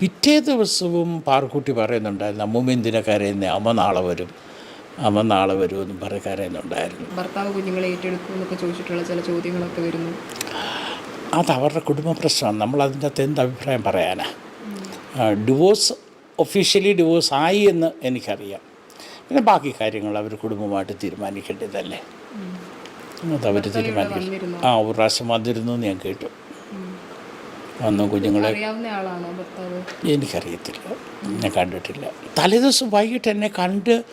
പിറ്റേ ദിവസവും പാർക്കുട്ടി പറയുന്നുണ്ടായിരുന്നു അമ്മൂമ്മ എന്തിനാ കരയുന്നത് അമ്മ നാളെ വരും. അമ്മ നാളെ വരും എന്നും പറഞ്ഞ് കരയുന്നുണ്ടായിരുന്നു. ഭർത്താവ് കുഞ്ഞുങ്ങളെ ഏറ്റെടുക്കും എന്നൊക്കെ ചോദിച്ചിട്ടുള്ള ചില ചോദ്യങ്ങളൊക്കെ വരുന്നു. അത് അവരുടെ കുടുംബ പ്രശ്നമാണ്. നമ്മൾ അതിന്റെ അകത്ത് എന്ത് അഭിപ്രായം പറയാനാ? ഡിവോഴ്സ് ഒഫീഷ്യലി ഡിവോഴ്സ് ആയി എന്ന് എനിക്കറിയാം. പിന്നെ ബാക്കി കാര്യങ്ങൾ അവർ കുടുംബമായിട്ട് തീരുമാനിക്കേണ്ടതല്ലേ? അതവർ തീരുമാനിക്കും? ആ ഒരു പ്രാവശ്യം വന്നിരുന്നു എന്ന് ഞാൻ കേട്ടു. വന്നു കുഞ്ഞുങ്ങളെ. അറിയാവുന്ന ആളാണോ ഭർത്താവ്? എനിക്കറിയത്തില്ല. എന്നെ കണ്ടിട്ടില്ല. തലേദിവസം വൈകിട്ട് എന്നെ കണ്ട്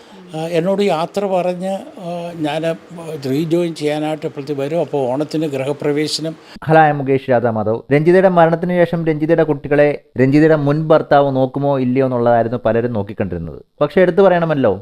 എന്നോട് യാത്ര പറഞ്ഞ് ഞാൻ റീജോയിൻ ചെയ്യാനായിട്ട് ഇപ്പോഴത്തെ വരും. അപ്പോൾ ഓണത്തിന് ഗൃഹപ്രവേശനം. ഹലായ മുകേഷ് രാധാ മാധവ് രഞ്ജിതയുടെ മരണത്തിന് ശേഷം രഞ്ജിതയുടെ കുട്ടികളെ രഞ്ജിതയുടെ മുൻ ഭർത്താവ് നോക്കുമോ ഇല്ലയോ എന്നുള്ളതായിരുന്നു പലരും നോക്കിക്കണ്ടിരുന്നത്. പക്ഷേ എടുത്തു പറയണമല്ലോ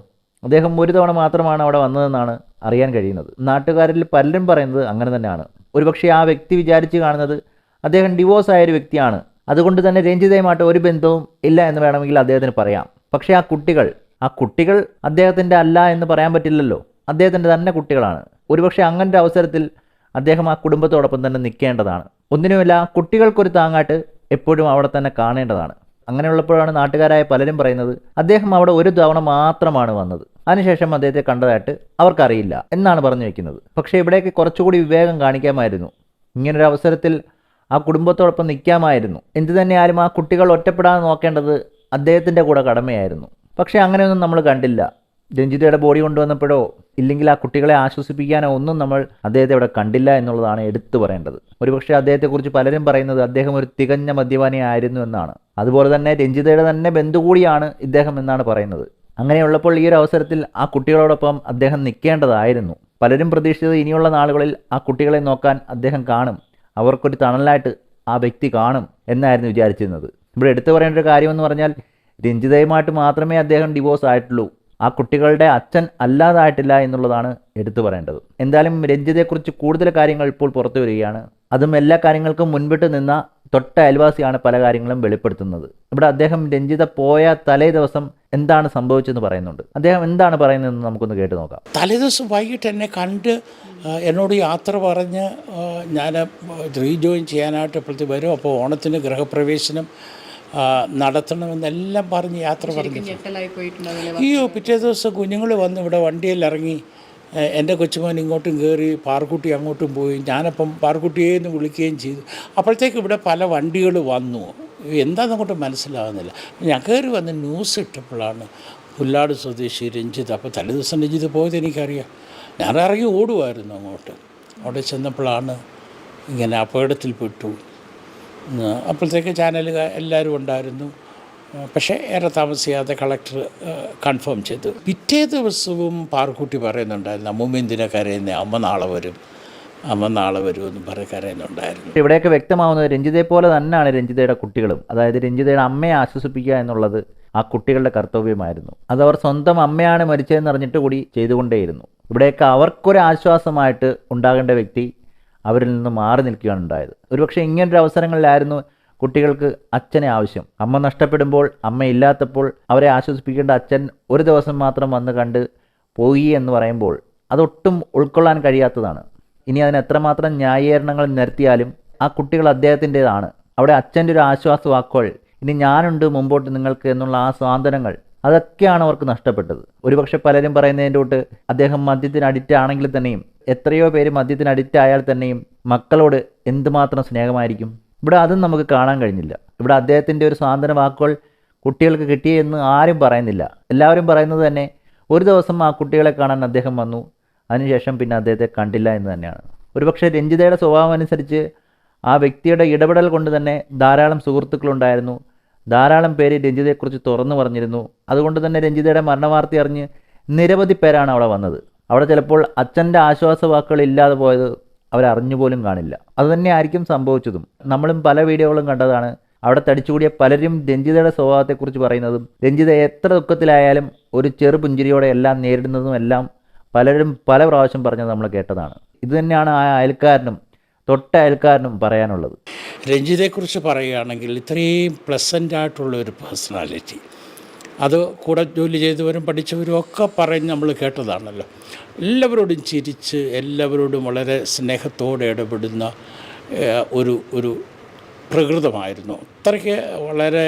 അദ്ദേഹം ഒരു തവണ മാത്രമാണ് അവിടെ വന്നതെന്നാണ് അറിയാൻ കഴിയുന്നത്. നാട്ടുകാരിൽ പലരും പറയുന്നത് അങ്ങനെ തന്നെയാണ്. ഒരുപക്ഷെ ആ വ്യക്തി വിചാരിച്ച് കാണുന്നത് അദ്ദേഹം ഡിവോഴ്സ് ആയ ഒരു വ്യക്തിയാണ്. അതുകൊണ്ട് തന്നെ രഞ്ജിതയുമായിട്ട് ഒരു ബന്ധവും ഇല്ല എന്ന് വേണമെങ്കിൽ അദ്ദേഹത്തിന് പറയാം. പക്ഷേ ആ കുട്ടികൾ ആ കുട്ടികൾ അദ്ദേഹത്തിന്റെ അല്ല എന്ന് പറയാൻ പറ്റില്ലല്ലോ. അദ്ദേഹത്തിന്റെ തന്നെ കുട്ടികളാണ്. ഒരുപക്ഷെ അങ്ങനത്തെ അവസരത്തിൽ അദ്ദേഹം ആ കുടുംബത്തോടൊപ്പം തന്നെ നിൽക്കേണ്ടതാണ്. ഒന്നിനുമില്ല കുട്ടികൾക്കൊരു താങ്ങായിട്ട് എപ്പോഴും അവിടെ തന്നെ കാണേണ്ടതാണ്. അങ്ങനെയുള്ളപ്പോഴാണ് നാട്ടുകാരായ പലരും പറയുന്നത് അദ്ദേഹം അവിടെ ഒരു തവണ മാത്രമാണ് വന്നത്. അതിനുശേഷം അദ്ദേഹത്തെ കണ്ടതായിട്ട് അവർക്കറിയില്ല എന്നാണ് പറഞ്ഞു വെക്കുന്നത്. പക്ഷേ ഇവിടേക്ക് കുറച്ചുകൂടി വിവേകം കാണിക്കാമായിരുന്നു. ഇങ്ങനൊരു അവസരത്തിൽ ആ കുടുംബത്തോടൊപ്പം നിൽക്കാമായിരുന്നു. എന്തു തന്നെയാലും ആ കുട്ടികൾ ഒറ്റപ്പെടാതെ നോക്കേണ്ടത് അദ്ദേഹത്തിന്റെ കൂടെ കടമയായിരുന്നു. പക്ഷേ അങ്ങനെയൊന്നും നമ്മൾ കണ്ടില്ല. രഞ്ജിതയുടെ ബോഡി കൊണ്ടുവന്നപ്പോഴോ ഇല്ലെങ്കിൽ ആ കുട്ടികളെ ആശ്വസിപ്പിക്കാനോ ഒന്നും നമ്മൾ അദ്ദേഹത്തെ ഇവിടെ കണ്ടില്ല എന്നുള്ളതാണ് എടുത്തു പറയേണ്ടത്. ഒരുപക്ഷെ അദ്ദേഹത്തെക്കുറിച്ച് പലരും പറയുന്നത് അദ്ദേഹം ഒരു തികഞ്ഞ മദ്യപാനി ആയിരുന്നു എന്നാണ്. അതുപോലെ തന്നെ രഞ്ജിതയുടെ തന്നെ ബന്ധു കൂടിയാണ് ഇദ്ദേഹം എന്നാണ് പറയുന്നത്. അങ്ങനെയുള്ളപ്പോൾ ഈ ഒരു അവസരത്തിൽ ആ കുട്ടികളോടൊപ്പം അദ്ദേഹം നിൽക്കേണ്ടതായിരുന്നു. പലരും പ്രതീക്ഷിച്ചത് ഇനിയുള്ള നാളുകളിൽ ആ കുട്ടികളെ നോക്കാൻ അദ്ദേഹം കാണും. അവർക്കൊരു തണലായിട്ട് ആ വ്യക്തി കാണും എന്നായിരുന്നു വിചാരിച്ചിരുന്നത്. ഇവിടെ എടുത്തു പറയേണ്ട ഒരു കാര്യമെന്ന് പറഞ്ഞാൽ രഞ്ജിതയുമായിട്ട് മാത്രമേ അദ്ദേഹം ഡിവോഴ്സ് ആയിട്ടുള്ളൂ. ആ കുട്ടികളുടെ അച്ഛൻ അല്ലാതായിട്ടില്ല എന്നുള്ളതാണ് എടുത്തു പറയേണ്ടത്. എന്തായാലും രഞ്ജിതയെക്കുറിച്ച് കൂടുതൽ കാര്യങ്ങൾ ഇപ്പോൾ പുറത്തു വരികയാണ്. അതും എല്ലാ കാര്യങ്ങൾക്കും മുൻപിട്ട് നിന്ന തൊട്ട അയൽവാസിയാണ് പല കാര്യങ്ങളും വെളിപ്പെടുത്തുന്നത്. ഇവിടെ അദ്ദേഹം രഞ്ജിത പോയ തലേ ദിവസം എന്താണ് സംഭവിച്ചെന്ന് പറയുന്നുണ്ട്. അദ്ദേഹം എന്താണ് പറയുന്നതെന്ന് നമുക്കൊന്ന് കേട്ട് നോക്കാം. തലേ ദിവസം വൈകിട്ട് എന്നെ കണ്ട് എന്നോട് യാത്ര പറഞ്ഞ് ഞാൻ റീജോയിൻ ചെയ്യാനായിട്ട് ഇപ്പോഴത്തെ വരും. അപ്പോൾ ഓണത്തിന് ഗൃഹപ്രവേശനം നടത്തണമെന്നെല്ലാം പറഞ്ഞ് യാത്ര പറഞ്ഞു അയ്യോ പിറ്റേ ദിവസം കുഞ്ഞുങ്ങൾ വന്ന് ഇവിടെ വണ്ടിയിൽ ഇറങ്ങി എന്റെ കൊച്ചുമോൻ ഇങ്ങോട്ടും കയറി പാർക്കുട്ടി അങ്ങോട്ടും പോയി ഞാനപ്പം പാർക്കുട്ടിയെ എന്ന് വിളിക്കുകയും ചെയ്തു. അപ്പോഴത്തേക്ക് ഇവിടെ പല വണ്ടികൾ വന്നു. എന്താണെന്ന് അങ്ങോട്ട് മനസ്സിലാകുന്നില്ല ഞാൻ കയറി വന്ന് ന്യൂസ് ഇട്ടപ്പോഴാണ് പുല്ലാട് സ്വദേശി രഞ്ജിത്ത്. അപ്പോൾ തലേ ദിവസം രഞ്ജിത്ത് പോയത് എനിക്കറിയാം. ഞാൻ ഇറങ്ങി ഓടുമായിരുന്നു അങ്ങോട്ട്. അവിടെ ചെന്നപ്പോഴാണ് ഇങ്ങനെ അപകടത്തിൽപ്പെട്ടു. അപ്പോഴത്തേക്ക് ചാനൽ എല്ലാവരും ഉണ്ടായിരുന്നു. പക്ഷേ ഏറെ താമസിയാതെ കളക്ടർ കൺഫേം ചെയ്തു. പിറ്റേ ദിവസവും പാർക്കുട്ടി പറയുന്നുണ്ടായിരുന്നു അമ്മൂമ്മ എന്തിനാ കരയുന്നത് അമ്മ നാളെ വരും. അമ്മ നാളെ വരും എന്ന് പറഞ്ഞ് കരയുന്നുണ്ടായിരുന്നു. ഇവിടെയൊക്കെ വ്യക്തമാവുന്നത് രഞ്ജിതയെ പോലെ തന്നെയാണ് രഞ്ജിതയുടെ കുട്ടികളും. അതായത് രഞ്ജിതയുടെ അമ്മയെ ആശ്വസിപ്പിക്കുക എന്നുള്ളത് ആ കുട്ടികളുടെ കർത്തവ്യമായിരുന്നു. അതവർ സ്വന്തം അമ്മയാണ് മരിച്ചതെന്ന് അറിഞ്ഞിട്ട് കൂടി ചെയ്തുകൊണ്ടേയിരുന്നു. ഇവിടെയൊക്കെ അവർക്കൊരു ആശ്വാസമായിട്ട് ഉണ്ടാകേണ്ട വ്യക്തി അവരിൽ നിന്ന് മാറി നിൽക്കുകയാണ് ഉണ്ടായത്. ഒരുപക്ഷെ ഇങ്ങനൊരു അവസരങ്ങളിലായിരുന്നു കുട്ടികൾക്ക് അച്ഛനെ ആവശ്യം. അമ്മ നഷ്ടപ്പെടുമ്പോൾ അമ്മ ഇല്ലാത്തപ്പോൾ അവരെ ആശ്വസിപ്പിക്കേണ്ട അച്ഛൻ ഒരു ദിവസം മാത്രം വന്ന് കണ്ട് പോയി എന്ന് പറയുമ്പോൾ അതൊട്ടും ഉൾക്കൊള്ളാൻ കഴിയാത്തതാണ്. ഇനി അതിന് എത്രമാത്രം ന്യായീകരണങ്ങൾ നിരത്തിയാലും ആ കുട്ടികൾ അദ്ദേഹത്തിന്റെതാണ്. അവിടെ അച്ഛന്റെ ഒരു ആശ്വാസ വാക്കുകൾ ഇനി ഞാനുണ്ട് മുമ്പോട്ട് നിങ്ങൾക്ക് എന്നുള്ള ആ സ്വാതന്ത്ര്യങ്ങൾ അതൊക്കെയാണ് അവർക്ക് നഷ്ടപ്പെട്ടത്. ഒരുപക്ഷെ പലരും പറയുന്നതിന്റെ തൊട്ട് അദ്ദേഹം മദ്യത്തിന് അഡിക്റ്റ് ആണെങ്കിൽ തന്നെയും എത്രയോ പേര് മദ്യത്തിന് അഡിക്റ്റ് ആയാൽ തന്നെയും മക്കളോട് എന്തുമാത്രം സ്നേഹമായിരിക്കും? ഇവിടെ അതും നമുക്ക് കാണാൻ കഴിഞ്ഞില്ല. ഇവിടെ അദ്ദേഹത്തിന്റെ ഒരു സ്വാതന്ത്ര്യ വാക്കുകൾ കുട്ടികൾക്ക് കിട്ടിയെന്ന് ആരും പറയുന്നില്ല. എല്ലാവരും പറയുന്നത് തന്നെ ഒരു ദിവസം ആ കുട്ടികളെ കാണാൻ അദ്ദേഹം വന്നു. അതിനുശേഷം പിന്നെ അദ്ദേഹത്തെ കണ്ടില്ല എന്ന് തന്നെയാണ്. ഒരുപക്ഷെ രഞ്ജിതയുടെ സ്വഭാവം അനുസരിച്ച് ആ വ്യക്തിയുടെ ഇടപെടൽ കൊണ്ട് തന്നെ ധാരാളം സുഹൃത്തുക്കളുണ്ടായിരുന്നു ധാരാളം പേര് രഞ്ജിതയെക്കുറിച്ച് തുറന്നു പറഞ്ഞിരുന്നു. അതുകൊണ്ട് തന്നെ രഞ്ജിതയുടെ മരണവാർത്ത അറിഞ്ഞ് നിരവധി പേരാണ് അവിടെ വന്നത്. അവിടെ ചിലപ്പോൾ അച്ഛന്റെ ആശ്വാസ വാക്കുകൾ ഇല്ലാതെ പോയത് അവരറിഞ്ഞു പോലും കാണില്ല. അതുതന്നെ ആയിരിക്കും സംഭവിച്ചതും. നമ്മളും പല വീഡിയോകളും കണ്ടതാണ്. അവിടെ തടിച്ചുകൂടിയ പലരും രഞ്ജിതയുടെ സ്വഭാവത്തെക്കുറിച്ച് പറയുന്നതും രഞ്ജിത എത്ര ദുഃഖത്തിലായാലും ഒരു ചെറു പുഞ്ചിരിയോടെ എല്ലാം നേരിടുന്നതും എല്ലാം പലരും പല പ്രാവശ്യം പറഞ്ഞത് നമ്മൾ കേട്ടതാണ്. ഇതുതന്നെയാണ് ആ അയൽക്കാരനും തൊട്ട അയൽക്കാരനും പറയാനുള്ളത്. രഞ്ജിതയെക്കുറിച്ച് പറയുകയാണെങ്കിൽ ഇത്രയും പ്ലസന്റ് ആയിട്ടുള്ള ഒരു പേഴ്സണാലിറ്റി അത് കൂടെ ജോലി ചെയ്തവരും പഠിച്ചവരും ഒക്കെ പറഞ്ഞ് നമ്മൾ കേട്ടതാണല്ലോ. എല്ലാവരോടും ചിരിച്ച് എല്ലാവരോടും വളരെ സ്നേഹത്തോടെ ഇടപെടുന്ന ഒരു ഒരു പ്രകൃതമായിരുന്നു. അത്രയ്ക്ക് വളരെ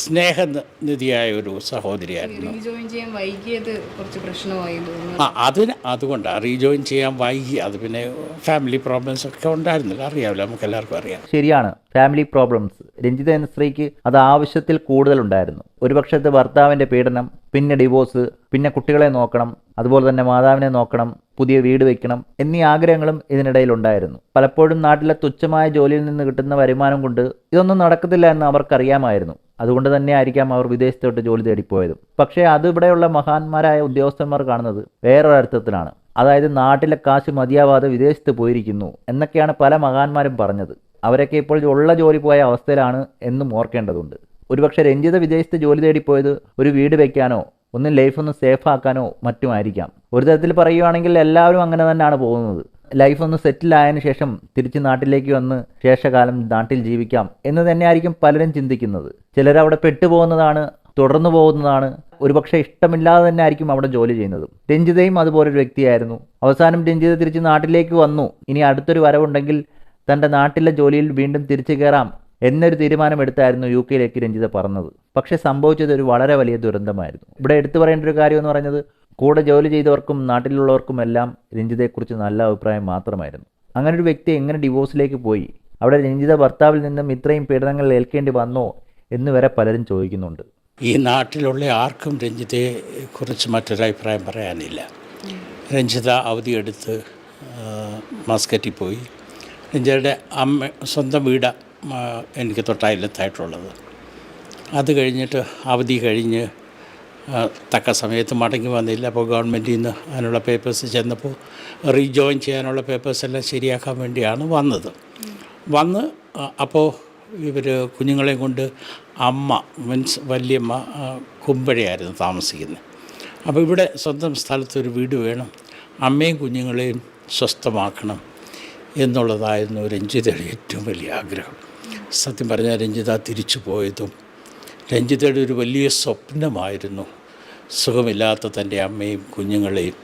സ്നേഹനിധിയായ ഒരു സഹോദരിയായിരുന്നു. റീജോയിൻ ചെയ്യാൻ വൈകിയത് കുറച്ച് പ്രശ്നമായി എന്ന് തോന്നുന്നു. ആ അതിന് അതുകൊണ്ടാണ് റീജോയിൻ ചെയ്യാൻ വൈകി അത് പിന്നെ ഫാമിലി പ്രോബ്ലംസ് ഒക്കെ ഉണ്ടായിരുന്നില്ല അറിയാമല്ലോ നമുക്ക് എല്ലാവർക്കും അറിയാം. ശരിയാണ് ഫാമിലി പ്രോബ്ലംസ് രഞ്ജിത എന്ന സ്ത്രീക്ക് അത് ആവശ്യത്തിൽ കൂടുതലുണ്ടായിരുന്നു. ഒരുപക്ഷെ പക്ഷത്തെ ഭർത്താവിന്റെ പീഡനം പിന്നെ ഡിവോഴ്സ് പിന്നെ കുട്ടികളെ നോക്കണം അതുപോലെ തന്നെ മാതാവിനെ നോക്കണം പുതിയ വീട് വെക്കണം എന്നീ ആഗ്രഹങ്ങളും ഇതിനിടയിൽ ഉണ്ടായിരുന്നു പലപ്പോഴും നാട്ടിലെ തുച്ഛമായ ജോലിയിൽ നിന്ന് കിട്ടുന്ന വരുമാനം കൊണ്ട് ഇതൊന്നും നടക്കത്തില്ല എന്ന് അവർക്കറിയാമായിരുന്നു. അതുകൊണ്ട് തന്നെ ആയിരിക്കാം അവർ വിദേശത്തോട്ട് ജോലി തേടിപ്പോയതും. പക്ഷേ അത് ഇവിടെയുള്ള മഹാന്മാരായ ഉദ്യോഗസ്ഥന്മാർ കാണുന്നത് വേറൊരർത്ഥത്തിലാണ്. അതായത് നാട്ടിലെ കാശ് മതിയാവാതെ വിദേശത്ത് പോയിരിക്കുന്നു എന്നൊക്കെയാണ് പല മഹാന്മാരും പറഞ്ഞത്. അവരൊക്കെ ഇപ്പോൾ ഉള്ള ജോലി പോയ അവസ്ഥയിലാണ് എന്നും ഓർക്കേണ്ടതുണ്ട്. ഒരുപക്ഷെ രഞ്ജിത വിദേശത്ത് ജോലി തേടിപ്പോയത് ഒരു വീട് വെക്കാനോ ഒന്നും ലൈഫ് ഒന്ന് സേഫ് ആക്കാനോ മറ്റുമായിരിക്കാം. ഒരു തരത്തിൽ പറയുകയാണെങ്കിൽ എല്ലാവരും അങ്ങനെ തന്നെയാണ് പോകുന്നത്. ലൈഫ് ഒന്ന് സെറ്റിൽ ശേഷം തിരിച്ച് നാട്ടിലേക്ക് വന്ന് ശേഷകാലം നാട്ടിൽ ജീവിക്കാം എന്ന് തന്നെയായിരിക്കും പലരും ചിന്തിക്കുന്നത്. ചിലർ അവിടെ പെട്ടുപോകുന്നതാണ് തുടർന്നു പോകുന്നതാണ് ഒരുപക്ഷെ ഇഷ്ടമില്ലാതെ തന്നെ ആയിരിക്കും അവിടെ ജോലി ചെയ്യുന്നത്. രഞ്ജിതയും അതുപോലൊരു വ്യക്തിയായിരുന്നു. അവസാനം രഞ്ജിത തിരിച്ച് നാട്ടിലേക്ക് വന്നു. ഇനി അടുത്തൊരു വരവുണ്ടെങ്കിൽ തന്റെ നാട്ടിലെ ജോലിയിൽ വീണ്ടും തിരിച്ചു കയറാം എന്നൊരു തീരുമാനമെടുത്തായിരുന്നു യു കെയിലേക്ക് രഞ്ജിത പറഞ്ഞത്. പക്ഷേ സംഭവിച്ചത് ഒരു വളരെ വലിയ ദുരന്തമായിരുന്നു. ഇവിടെ എടുത്തു പറയേണ്ട ഒരു കാര്യം എന്ന് കൂടെ ജോലി ചെയ്തവർക്കും നാട്ടിലുള്ളവർക്കും എല്ലാം രഞ്ജിതയെക്കുറിച്ച് നല്ല അഭിപ്രായം മാത്രമായിരുന്നു. അങ്ങനെ ഒരു വ്യക്തി എങ്ങനെ ഡിവോഴ്സിലേക്ക് പോയി? അവിടെ രഞ്ജിത ഭർത്താവിൽ നിന്നും ഇത്രയും പീഡനങ്ങൾ ഏൽക്കേണ്ടി വന്നോ എന്ന് വരെ പലരും ചോദിക്കുന്നുണ്ട്. ഈ നാട്ടിലുള്ള ആർക്കും രഞ്ജിതയെ കുറിച്ച് മറ്റൊരു അഭിപ്രായം പറയാനില്ല. രഞ്ജിത അവധിയെടുത്ത് മസ്കറ്റിൽ പോയി. രഞ്ജിതയുടെ അമ്മ സ്വന്തം വീട് എനിക്ക് തൊട്ടായില്ലത്തായിട്ടുള്ളത് അത് കഴിഞ്ഞിട്ട് അവധി കഴിഞ്ഞ് തക്ക സമയത്ത് മടങ്ങി വന്നില്ല. അപ്പോൾ ഗവൺമെന്റിൽ നിന്ന് അതിനുള്ള പേപ്പേഴ്സ് ചെന്നപ്പോൾ റീജോയിൻ ചെയ്യാനുള്ള പേപ്പേഴ്സ് എല്ലാം ശരിയാക്കാൻ വേണ്ടിയാണ് വന്നത്. വന്ന് അപ്പോൾ ഇവർ കുഞ്ഞുങ്ങളെയും കൊണ്ട് അമ്മ മീൻസ് വല്യമ്മ കുമ്പഴയായിരുന്നു താമസിക്കുന്നത്. അപ്പോൾ ഇവിടെ സ്വന്തം സ്ഥലത്തൊരു വീട് വേണം. അമ്മയും കുഞ്ഞുങ്ങളെയും സ്വസ്ഥമാക്കണം എന്നുള്ളതായിരുന്നു രഞ്ജിതയുടെ ഏറ്റവും വലിയ ആഗ്രഹം. സത്യം പറഞ്ഞാൽ രഞ്ജിത തിരിച്ചു പോയതും രഞ്ജിതയുടെ ഒരു വലിയ സ്വപ്നമായിരുന്നു. സുഖമില്ലാത്ത തന്റെ അമ്മയും കുഞ്ഞുങ്ങളെയും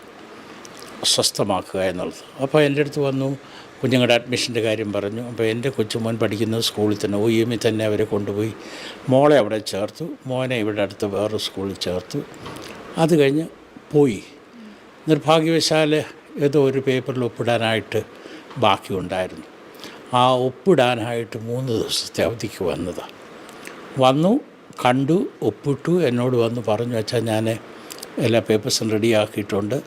സ്വസ്ഥമാക്കുക എന്നുള്ളത്. അപ്പോൾ എന്റെ അടുത്ത് വന്നു കുഞ്ഞുങ്ങളുടെ അഡ്മിഷന്റെ കാര്യം പറഞ്ഞു. അപ്പോൾ എന്റെ കൊച്ചുമോൻ പഠിക്കുന്ന സ്കൂളിൽ തന്നെ ഒ എമ്മിൽ തന്നെ അവരെ കൊണ്ടുപോയി. മോളെ അവിടെ ചേർത്തു മോനെ ഇവിടെ അടുത്ത് വേറൊരു സ്കൂളിൽ ചേർത്തു. അത് കഴിഞ്ഞ് പോയി. നിർഭാഗ്യവശാൽ ഏതോ ഒരു പേപ്പറിൽ ഒപ്പിടാനായിട്ട് ബാക്കിയുണ്ടായിരുന്നു. ആ ഒപ്പിടാനായിട്ട് മൂന്ന് ദിവസത്തെ അവധിക്ക് വന്നതാണ് വന്നു കണ്ടു ഒപ്പിട്ടു എന്നോട് വന്ന് പറഞ്ഞു വെച്ചാൽ ഞാൻ എല്ലാ പേപ്പേഴ്സും റെഡിയാക്കിയിട്ടുണ്ട്.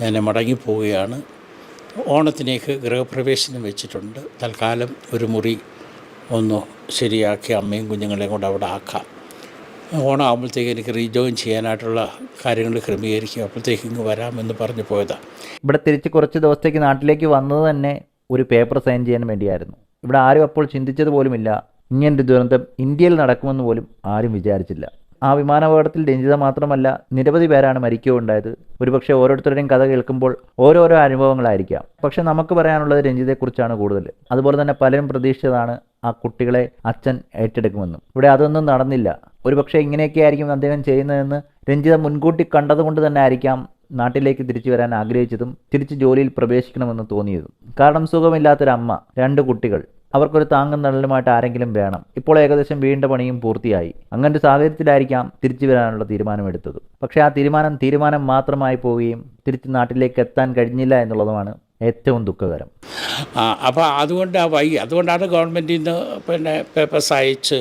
ഞാൻ മടങ്ങിപ്പോവുകയാണ്. ഓണത്തിനേക്ക് ഗൃഹപ്രവേശനം വെച്ചിട്ടുണ്ട്. തൽക്കാലം ഒരു മുറി ഒന്ന് ശരിയാക്കി അമ്മയും കുഞ്ഞുങ്ങളെയും കൊണ്ട് അവിടെ ആക്കാം. ഓണാകുമ്പോഴത്തേക്ക് എനിക്ക് റീജോയിൻ ചെയ്യാനായിട്ടുള്ള കാര്യങ്ങൾ ക്രമീകരിക്കും അപ്പോഴത്തേക്ക് ഇങ്ങ് വരാമെന്ന് പറഞ്ഞു പോയതാണ് ഇവിടെ തിരിച്ച് കുറച്ച് ദിവസത്തേക്ക് നാട്ടിലേക്ക് വന്നത് തന്നെ ഒരു പേപ്പർ സൈൻ ചെയ്യാൻ വേണ്ടിയായിരുന്നു. ഇവിടെ ആരും അപ്പോൾ ചിന്തിച്ചത് പോലുമില്ല. ഇങ്ങനൊരു ദുരന്തം ഇന്ത്യയിൽ നടക്കുമെന്ന് പോലും ആരും വിചാരിച്ചില്ല. ആ വിമാനാപകടത്തിൽ രഞ്ജിത മാത്രമല്ല നിരവധി പേരാണ് മരിക്കുകയുണ്ടായത്. ഒരുപക്ഷെ ഓരോരുത്തരുടെയും കഥ കേൾക്കുമ്പോൾ ഓരോരോ അനുഭവങ്ങളായിരിക്കാം. പക്ഷെ നമുക്ക് പറയാനുള്ളത് രഞ്ജിതയെക്കുറിച്ചാണ് കൂടുതൽ. അതുപോലെ തന്നെ പലരും പ്രതീക്ഷിച്ചതാണ് ആ കുട്ടികളെ അച്ഛൻ ഏറ്റെടുക്കുമെന്നും. ഇവിടെ അതൊന്നും നടന്നില്ല. ഒരുപക്ഷെ ഇങ്ങനെയൊക്കെ ആയിരിക്കും അദ്ദേഹം ചെയ്യുന്നതെന്ന് രഞ്ജിത മുൻകൂട്ടി കണ്ടതുകൊണ്ട് തന്നെ ആയിരിക്കാം നാട്ടിലേക്ക് തിരിച്ചു വരാൻ ആഗ്രഹിച്ചതും തിരിച്ച് ജോലിയിൽ പ്രവേശിക്കണമെന്ന് തോന്നിയതും. കാരണം സുഖമില്ലാത്തൊരമ്മ രണ്ട് കുട്ടികൾ. അവർക്കൊരു താങ്ങും തണലുമായിട്ട് ആരെങ്കിലും വേണം. ഇപ്പോൾ ഏകദേശം വീണ്ട പണിയും പൂർത്തിയായി. അങ്ങനെ ഒരു സാഹചര്യത്തിലായിരിക്കാം തിരിച്ചു വരാനുള്ള തീരുമാനമെടുത്തത്. പക്ഷേ ആ തീരുമാനം തീരുമാനം മാത്രമായി പോവുകയും തിരിച്ച് നാട്ടിലേക്ക് എത്താൻ കഴിഞ്ഞില്ല എന്നുള്ളതുമാണ് ഏറ്റവും ദുഃഖകരം. അപ്പോൾ അതുകൊണ്ട് ആ വൈകി അതുകൊണ്ടാണ് ഗവൺമെന്റിൽ നിന്ന് പിന്നെ പേപ്പേഴ്സ് അയച്ച്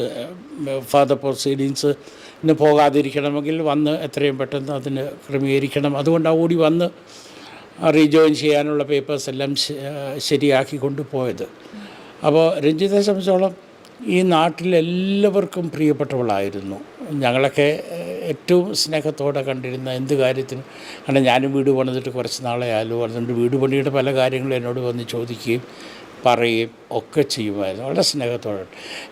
ഫർദർ പ്രൊസീഡിങ്സ് ഇന്ന് പോകാതിരിക്കണമെങ്കിൽ വന്ന് എത്രയും പെട്ടെന്ന് അതിന് ക്രമീകരിക്കണം. അതുകൊണ്ടാണ് ഓടി വന്ന് റീജോയിൻ ചെയ്യാനുള്ള പേപ്പേഴ്സ് എല്ലാം ശരിയാക്കി കൊണ്ടുപോയത്. അപ്പോൾ രഞ്ജിത്തെ സംബന്ധിച്ചോളം ഈ നാട്ടിലെല്ലാവർക്കും പ്രിയപ്പെട്ടവളായിരുന്നു. ഞങ്ങളൊക്കെ ഏറ്റവും സ്നേഹത്തോടെ കണ്ടിരുന്ന എന്ത് കാര്യത്തിനും കാരണം ഞാനും വീട് പണിതിട്ട് കുറച്ച് നാളെ ആയാലും അതുകൊണ്ട് വീട് പണിയുടെ പല കാര്യങ്ങളും എന്നോട് വന്ന് ചോദിക്കുകയും പറയുകയും ഒക്കെ ചെയ്യുമായിരുന്നു. വളരെ സ്നേഹത്തോടെ.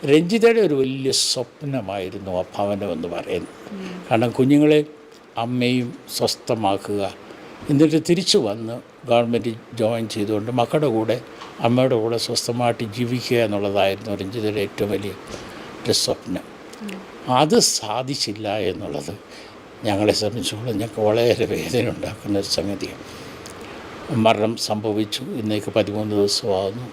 രഞ്ജിതയുടെ ഒരു വലിയ സ്വപ്നമായിരുന്നു ആ ഭവനം എന്ന് പറയുന്നത്. കാരണം കുഞ്ഞുങ്ങളെ അമ്മയും സ്വസ്ഥമാക്കുക എന്നിട്ട് തിരിച്ചു വന്ന് ഗവൺമെന്റ് ജോയിൻ ചെയ്തുകൊണ്ട് മക്കളുടെ കൂടെ അമ്മയുടെ കൂടെ സ്വസ്ഥമായിട്ട് ജീവിക്കുക എന്നുള്ളതായിരുന്നു രഞ്ജിതയുടെ ഏറ്റവും വലിയ ഒരു സ്വപ്നം. അത് സാധിച്ചില്ല എന്നുള്ളത് ഞങ്ങളെ സംബന്ധിച്ചോളം ഞങ്ങൾക്ക് വളരെ വേദന ഉണ്ടാക്കുന്ന ഒരു സംഗതിയാണ്. മരണം സംഭവിച്ചു ഇന്നേക്ക് പതിമൂന്ന് ദിവസമാകുന്നു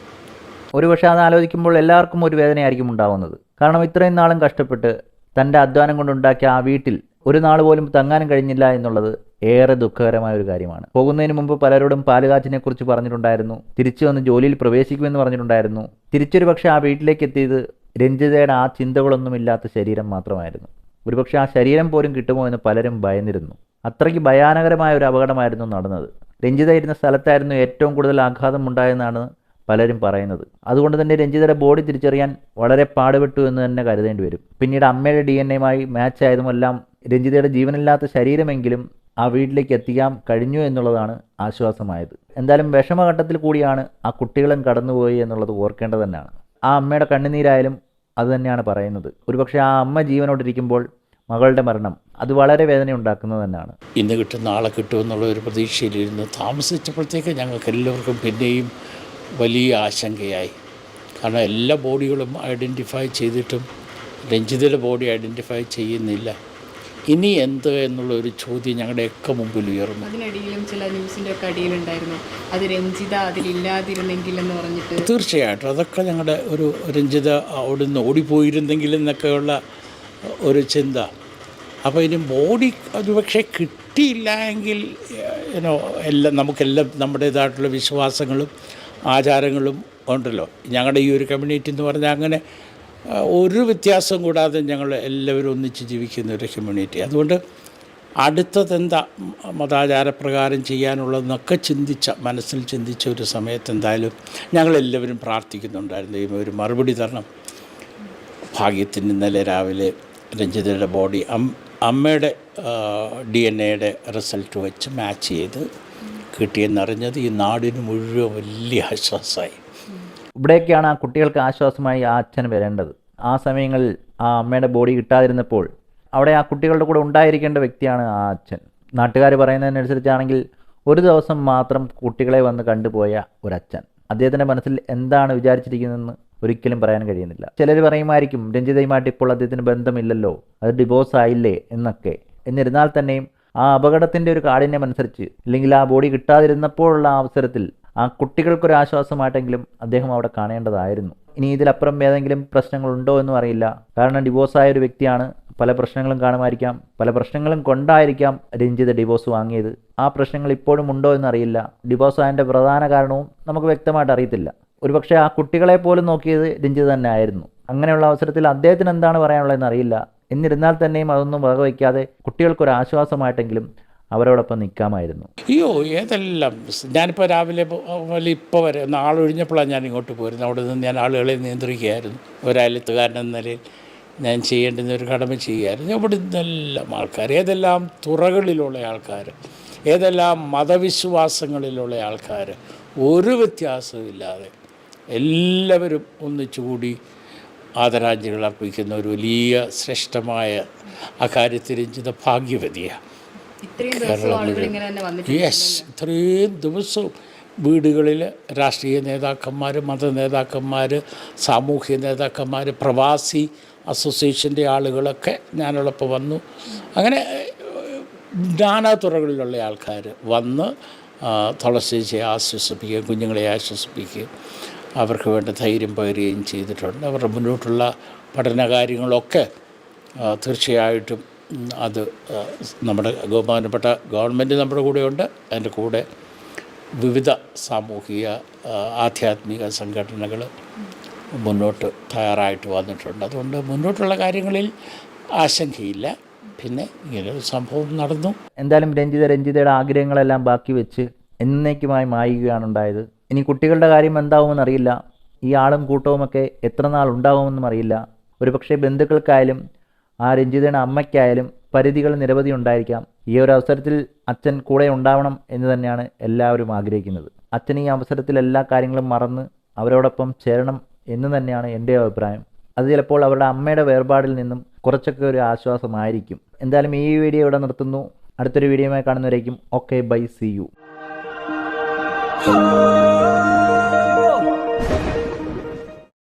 ഒരുപക്ഷെ അത് ആലോചിക്കുമ്പോൾ എല്ലാവർക്കും ഒരു വേദനയായിരിക്കും ഉണ്ടാവുന്നത്. കാരണം ഇത്രയും നാളും കഷ്ടപ്പെട്ട് തന്റെ അധ്വാനം കൊണ്ടുണ്ടാക്കിയ ആ വീട്ടിൽ ഒരു നാൾ പോലും തങ്ങാനും കഴിഞ്ഞില്ല എന്നുള്ളത് ഏറെ ദുഃഖകരമായ ഒരു കാര്യമാണ്. പോകുന്നതിന് മുമ്പ് പലരോടും പാലുകാച്ചിനെ കുറിച്ച് പറഞ്ഞിട്ടുണ്ടായിരുന്നു. തിരിച്ചു വന്ന് ജോലിയിൽ പ്രവേശിക്കുമെന്ന് പറഞ്ഞിട്ടുണ്ടായിരുന്നു. തിരിച്ചൊരു പക്ഷേ ആ വീട്ടിലേക്ക് എത്തിയത് രഞ്ജിതയുടെ ആ ചിന്തകളൊന്നുമില്ലാത്ത ശരീരം മാത്രമായിരുന്നു. ഒരുപക്ഷെ ആ ശരീരം പോലും കിട്ടുമോ എന്ന് പലരും ഭയന്നിരുന്നു. അത്രയ്ക്ക് ഭയാനകരമായ ഒരു അപകടമായിരുന്നു നടന്നത്. രഞ്ജിത ഇരുന്ന സ്ഥലത്തായിരുന്നു ഏറ്റവും കൂടുതൽ ആഘാതം ഉണ്ടായെന്നാണ് പലരും പറയുന്നത്. അതുകൊണ്ട് തന്നെ രഞ്ജിതയുടെ ബോഡി തിരിച്ചറിയാൻ വളരെ പാടുപെട്ടു എന്ന് തന്നെ കരുതേണ്ടി വരും. പിന്നീട് അമ്മയുടെ ഡി എൻ എയുമായി മാച്ച് ആയതുമെല്ലാം രഞ്ജിതയുടെ ജീവനില്ലാത്ത ശരീരമെങ്കിലും ആ വീട്ടിലേക്ക് എത്തിക്കാൻ കഴിഞ്ഞു എന്നുള്ളതാണ് ആശ്വാസമായത്. എന്തായാലും വിഷമഘട്ടത്തിൽ കൂടിയാണ് ആ കുട്ടികളും കടന്നുപോയി എന്നുള്ളത് ഓർക്കേണ്ടത് തന്നെയാണ്. ആ അമ്മയുടെ കണ്ണുനീരായാലും അത് തന്നെയാണ് പറയുന്നത്. ഒരുപക്ഷെ ആ അമ്മ ജീവനോടിരിക്കുമ്പോൾ മകളുടെ മരണം അത് വളരെ വേദന ഉണ്ടാക്കുന്നത് തന്നെയാണ്. ഇന്ന് കിട്ടും നാളെ കിട്ടുമെന്നുള്ള ഒരു പ്രതീക്ഷയിലിരുന്ന് താമസിച്ചപ്പോഴത്തേക്ക് ഞങ്ങൾക്ക് എല്ലാവർക്കും പിന്നെയും വലിയ ആശങ്കയായി. കാരണം എല്ലാ ബോഡികളും ഐഡന്റിഫൈ ചെയ്തിട്ടും രഞ്ജിതയുടെ ബോഡി ഐഡന്റിഫൈ ചെയ്യുന്നില്ല. ഇനി എന്ത് എന്നുള്ള ഒരു ചോദ്യം ഞങ്ങളുടെയൊക്കെ മുമ്പിൽ ഉയർന്നു. അതിനിടയിലും ചില ന്യൂസിന്റെ ഒക്കെ അടിയിലുണ്ടായിരുന്നു. അത് രഞ്ജിത അതിലില്ലാതിരുന്നെങ്കിൽ എന്ന് പറഞ്ഞിട്ട്. തീർച്ചയായിട്ടും. അതൊക്കെ ഞങ്ങളുടെ ഒരു രഞ്ജിത അവിടെ നിന്ന് ഓടിപ്പോയിരുന്നെങ്കിൽ എന്നൊക്കെയുള്ള ഒരു ചിന്ത. അപ്പോൾ ഇനി ബോഡി ഒരുപക്ഷെ കിട്ടിയില്ല എങ്കിൽ ഏനോ എല്ലാം നമുക്കെല്ലാം നമ്മുടേതായിട്ടുള്ള വിശ്വാസങ്ങളും ആചാരങ്ങളും ഉണ്ടല്ലോ. ഞങ്ങളുടെ ഈ ഒരു കമ്മ്യൂണിറ്റി എന്ന് പറഞ്ഞാൽ അങ്ങനെ ഒരു വ്യത്യാസം കൂടാതെ ഞങ്ങൾ എല്ലാവരും ഒന്നിച്ച് ജീവിക്കുന്ന ഒരു കമ്മ്യൂണിറ്റി അതുകൊണ്ട് അടുത്തതെന്താ മതാചാരപ്രകാരം ചെയ്യാനുള്ളതെന്നൊക്കെ ചിന്തിച്ച മനസ്സിൽ ചിന്തിച്ച ഒരു സമയത്ത് എന്തായാലും ഞങ്ങളെല്ലാവരും പ്രാർത്ഥിക്കുന്നുണ്ടായിരുന്നു. ഈ ഒരു മറുപടി തരണം. ഭാഗ്യത്തിന് ഇന്നലെ രാവിലെ രഞ്ജിതയുടെ ബോഡി അമ്മയുടെ ഡി എൻ എയുടെ റിസൾട്ട് വെച്ച് മാച്ച് ചെയ്ത് കിട്ടിയെന്നറിഞ്ഞത് ഈ നാടിന് മുഴുവൻ വലിയ ആശ്വാസമായി. ഇവിടെയൊക്കെയാണ് ആ കുട്ടികൾക്ക് ആശ്വാസമായി ആ അച്ഛൻ വരേണ്ടത്. ആ സമയങ്ങളിൽ ആ അമ്മയുടെ ബോഡി കിട്ടാതിരുന്നപ്പോൾ അവിടെ ആ കുട്ടികളുടെ കൂടെ ഉണ്ടായിരിക്കേണ്ട വ്യക്തിയാണ് ആ അച്ഛൻ. നാട്ടുകാർ പറയുന്നതിനനുസരിച്ചാണെങ്കിൽ ഒരു ദിവസം മാത്രം കുട്ടികളെ വന്ന് കണ്ടുപോയ ഒരച്ഛൻ. അദ്ദേഹത്തിന്റെ മനസ്സിൽ എന്താണ് വിചാരിച്ചിരിക്കുന്നതെന്ന് ഒരിക്കലും പറയാൻ കഴിയുന്നില്ല. ചിലർ പറയുമായിരിക്കും രഞ്ജിതയുമായിട്ട് ഇപ്പോൾ അദ്ദേഹത്തിന് ബന്ധമില്ലല്ലോ അത് ഡിവോഴ്സ് ആയില്ലേ എന്നൊക്കെ. എന്നിരുന്നാൽ തന്നെയും ആ അപകടത്തിന്റെ ഒരു കാഠിന്യം അനുസരിച്ച് അല്ലെങ്കിൽ ആ ബോഡി കിട്ടാതിരുന്നപ്പോഴുള്ള അവസരത്തിൽ ആ കുട്ടികൾക്കൊരു ആശ്വാസമായിട്ടെങ്കിലും അദ്ദേഹം അവിടെ കാണേണ്ടതായിരുന്നു. ഇനി ഇതിലപ്പുറം ഏതെങ്കിലും പ്രശ്നങ്ങളുണ്ടോ എന്നും അറിയില്ല. കാരണം ഡിവോഴ്സായ ഒരു വ്യക്തിയാണ്. പല പ്രശ്നങ്ങളും കാണുമായിരിക്കാം. പല പ്രശ്നങ്ങളും കൊണ്ടായിരിക്കാം രഞ്ജിത ഡിവോഴ്സ് വാങ്ങിയത്. ആ പ്രശ്നങ്ങൾ ഇപ്പോഴും ഉണ്ടോ എന്നറിയില്ല ഡിവോഴ്സ് ആയതിന്റെ പ്രധാന കാരണവും നമുക്ക് വ്യക്തമായിട്ട് അറിയത്തില്ല. ഒരുപക്ഷെ ആ കുട്ടികളെ പോലും നോക്കിയത് രഞ്ജിത് തന്നെ ആയിരുന്നു. അങ്ങനെയുള്ള അവസരത്തിൽ അദ്ദേഹത്തിന് എന്താണ് പറയാനുള്ളതെന്ന് അറിയില്ല. എന്നിരുന്നാൽ തന്നെയും അതൊന്നും വകവയ്ക്കാതെ കുട്ടികൾക്കൊരു ആശ്വാസമായിട്ടെങ്കിലും അവരോടൊപ്പം നിൽക്കാമായിരുന്നു. അയ്യോ ഏതെല്ലാം? ഞാനിപ്പോൾ രാവിലെ ഇപ്പോൾ വരെ ആളൊഴിഞ്ഞപ്പോഴാണ് ഞാൻ ഇങ്ങോട്ട് പോരുന്നത്. അവിടെ നിന്ന് ഞാൻ ആളുകളെ നിയന്ത്രിക്കുകയായിരുന്നു. ഒരയലത്തുകാരൻ എന്ന നിലയിൽ ഞാൻ ചെയ്യേണ്ടുന്ന ഒരു കടമ ചെയ്യുകയായിരുന്നു. അവിടെ നിന്നെല്ലാം ആൾക്കാർ ഏതെല്ലാം തുറകളിലുള്ള ആൾക്കാർ ഏതെല്ലാം മതവിശ്വാസങ്ങളിലുള്ള ആൾക്കാർ ഒരു വ്യത്യാസമില്ലാതെ എല്ലാവരും ഒന്നിച്ചുകൂടി ആദരാഞ്ജലികൾ അർപ്പിക്കുന്ന ഒരു വലിയ ശ്രേഷ്ഠമായ ആ കാര്യത്തിൽ ഭാഗ്യവതിയാണ് വന്നിട്ടുണ്ട്. യെസ് ഇത്രയും ദിവസവും വീടുകളിൽ രാഷ്ട്രീയ നേതാക്കന്മാർ മത നേതാക്കന്മാർ സാമൂഹ്യ നേതാക്കന്മാർ പ്രവാസി അസോസിയേഷന്റെ ആളുകളൊക്കെ ഞാനോടൊപ്പം വന്നു. അങ്ങനെ ഏഹ്, നാനാ തുറകളിലുള്ള ആൾക്കാർ വന്ന് തുളസിയെ ആശ്വസിപ്പിക്കുകയും കുഞ്ഞുങ്ങളെ ആശ്വസിപ്പിക്കുകയും അവർക്ക് വേണ്ട ധൈര്യം പകരുകയും ചെയ്തിട്ടുണ്ട്. അവരുടെ മുന്നോട്ടുള്ള പഠന കാര്യങ്ങളൊക്കെ തീർച്ചയായിട്ടും അത് നമ്മുടെ ബഹുമാനപ്പെട്ട ഗവൺമെന്റ് നമ്മുടെ കൂടെയുണ്ട്. അതിന്റെ കൂടെ വിവിധ സാമൂഹിക ആധ്യാത്മിക സംഘടനകൾ മുന്നോട്ട് തയ്യാറായിട്ട് വന്നിട്ടുണ്ട്. അതുകൊണ്ട് മുന്നോട്ടുള്ള കാര്യങ്ങളിൽ ആശങ്കയില്ല. പിന്നെ ഇങ്ങനൊരു സംഭവം നടന്നു. എന്തായാലും രഞ്ജിത രഞ്ജിതയുടെ ആഗ്രഹങ്ങളെല്ലാം ബാക്കി വെച്ച് എന്നേക്കുമായി മായുകയാണ് ഉണ്ടായത്. ഇനി കുട്ടികളുടെ കാര്യം എന്താവുമെന്ന് അറിയില്ല. ഈ ആളും കൂട്ടവുമൊക്കെ എത്ര നാൾ ഉണ്ടാവുമെന്നും അറിയില്ല. ഒരുപക്ഷെ ബന്ധുക്കൾക്കായാലും ആ രഞ്ജിതയുടെ അമ്മയ്ക്കായാലും പരിധികൾ നിരവധി ഉണ്ടായിരിക്കാം. ഈ ഒരു അവസരത്തിൽ അച്ഛൻ കൂടെ ഉണ്ടാവണം എന്ന് തന്നെയാണ് എല്ലാവരും ആഗ്രഹിക്കുന്നത്. അച്ഛൻ ഈ അവസരത്തിൽ എല്ലാ കാര്യങ്ങളും മറന്ന് അവരോടൊപ്പം ചേരണം എന്ന് തന്നെയാണ് എന്റെ അഭിപ്രായം. അത് ചിലപ്പോൾ അവരുടെ അമ്മയുടെ വേർപാടിൽ നിന്നും കുറച്ചൊക്കെ ഒരു ആശ്വാസമായിരിക്കും. എന്തായാലും ഈ വീഡിയോ ഇവിടെ നിർത്തുന്നു. അടുത്തൊരു വീഡിയോയുമായി കാണുന്നവരേക്കും. Okay bye see you.